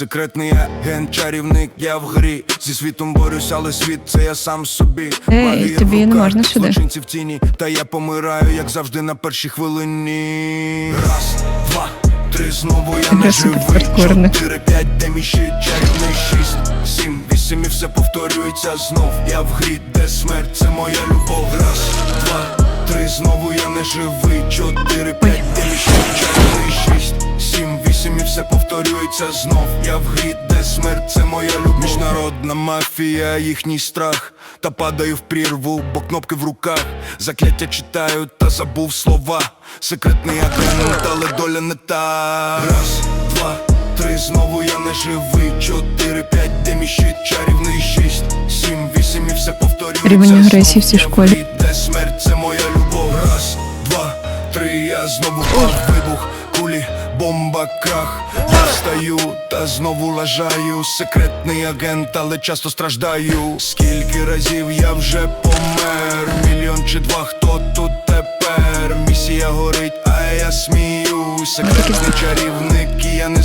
секретний агент, чарівник, я в грі. Зі світом борюсь, але світ це я сам собі. Ей, тобі не можна сюди. злочинці в тіні, та я помираю, як завжди на першій хвилині. Раз, два, три, знову я не живий. Чотири, п'ять, де мій щит, чарівний шість Сім, вісім і все повторюється знов. Я в грі, де смерть, це моя любов. Раз, два, три, знову я не живий. Чотири, п'ять, де мій щит, чарівний повторюється знов. Я в грі, де смерть, це моя любов. Міжнародна мафія, їхній страх. Та падаю в прірву, бо кнопки в руках. Закляття читаю, та забув слова. Секретний агент, але доля не та. Раз, два, три, знову я не живий. Чотири, п'ять, де мій щит, чарівний шість Сім, вісім і все повторюється Рівень агресії в цій школі. де смерть, це моя любов. Раз, два, три, я знову Кулі, бомба, крах встаю та знову лажаю. Секретний агент, але часто страждаю. Скільки разів я вже помер? Мільйон чи два, хто тут тепер? Місія горить, а я сміюсь. Секретний чарівник, і я не